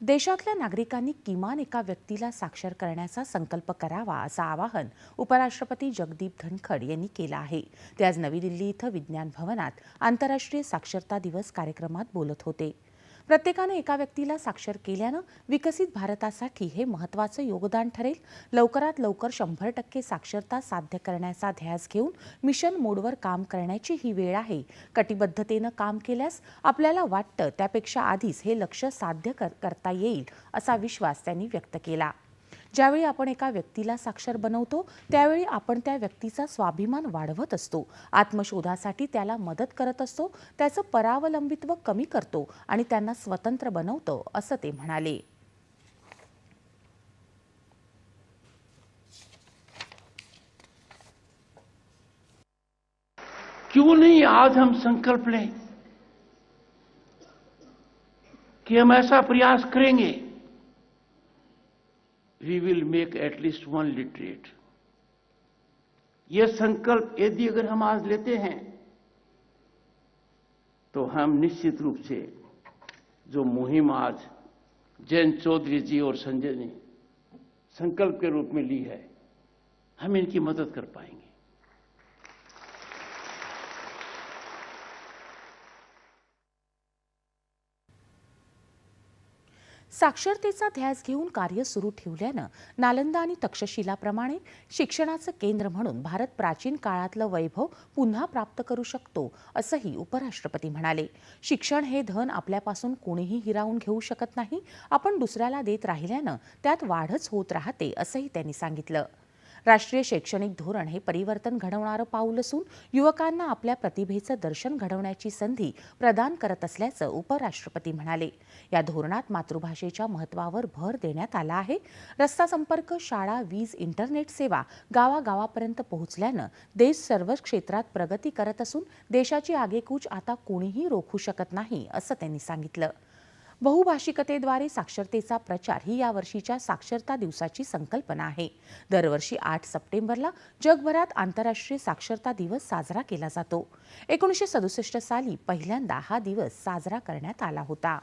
देशातल्या नागरिकांनी किमान एका व्यक्तीला साक्षर करण्याचा संकल्प करावा असं आवाहन उपराष्ट्रपती जगदीप धनखड यांनी केलं आहे. ते आज नवी दिल्ली इथं विज्ञान भवनात आंतरराष्ट्रीय साक्षरता दिवस कार्यक्रमात बोलत होते. प्रत्येकानं एका व्यक्तीला साक्षर केल्यानं विकसित भारतासाठी हे महत्त्वाचं योगदान ठरेल. लवकरात लवकर शंभर टक्के साक्षरता साध्य करण्याचा ध्यास घेऊन मिशन मोडवर काम करण्याची ही वेळ आहे. कटिबद्धतेनं काम केल्यास आपल्याला वाटतं त्यापेक्षा आधीच हे लक्ष साध्य कर करता येईल असा विश्वास त्यांनी व्यक्त केला. ज्यावेळी आपण एका व्यक्तीला साक्षर बनवतो त्यावेळी आपण त्या व्यक्तीचा स्वाभिमान वाढवत असतो. आत्मशोधासाठी त्याला मदत करत असतो त्याचं परावलंबित्व कमी करतो आणि त्यांना स्वतंत्र बनवतो असं ते म्हणाले. क्यों नहीं आज हम संकल्प लें कि हम ऐसा प्रयास करेंगे we make at least one literate. ये संकल्प यदि अगर हम आज लेते हैं तो हम निश्चित रूप से जो मुहिम आज जयंत चौधरी जी और संजय ने संकल्प के रूप में ली है, हम इनकी मदद कर पाएँगे। साक्षरतेचा ध्यास घेऊन कार्य सुरू ठेवल्यानं नालंदा आणि तक्षशिलाप्रमाणे शिक्षणाचं केंद्र म्हणून भारत प्राचीन काळातलं वैभव पुन्हा प्राप्त करू शकतो असंही उपराष्ट्रपती म्हणाले. शिक्षण हे धन आपल्यापासून कोणीही हिरावून घेऊ शकत नाही आपण दुसऱ्याला देत राहिल्यानं त्यात वाढच होत राहते असंही त्यांनी सांगितलं. राष्ट्रीय शैक्षणिक धोरण हे परिवर्तन घडवणारं पाऊल असून युवकांना आपल्या प्रतिभेचं दर्शन घडवण्याची संधी प्रदान करत असल्याचं उपराष्ट्रपती म्हणाले. या धोरणात मातृभाषेच्या महत्वावर भर देण्यात आला आहे. रस्ता संपर्क शाळा वीज इंटरनेट सेवा गावागावापर्यंत पोहोचल्यानं देश सर्व क्षेत्रात प्रगती करत असून देशाची आगेकूच आता कोणीही रोखू शकत नाही असं त्यांनी सांगितलं. बहुभाषिकतेद्वारे साक्षरतेचा प्रचार ही यावर्षीच्या साक्षरता दिवसाची संकल्पना आहे. दरवर्षी आठ सप्टेंबरला जगभरात आंतरराष्ट्रीय साक्षरता दिवस साजरा केला जातो. एकोणीसशे सदुसष्ट साली पहिल्यांदा हा दिवस साजरा करण्यात आला होता.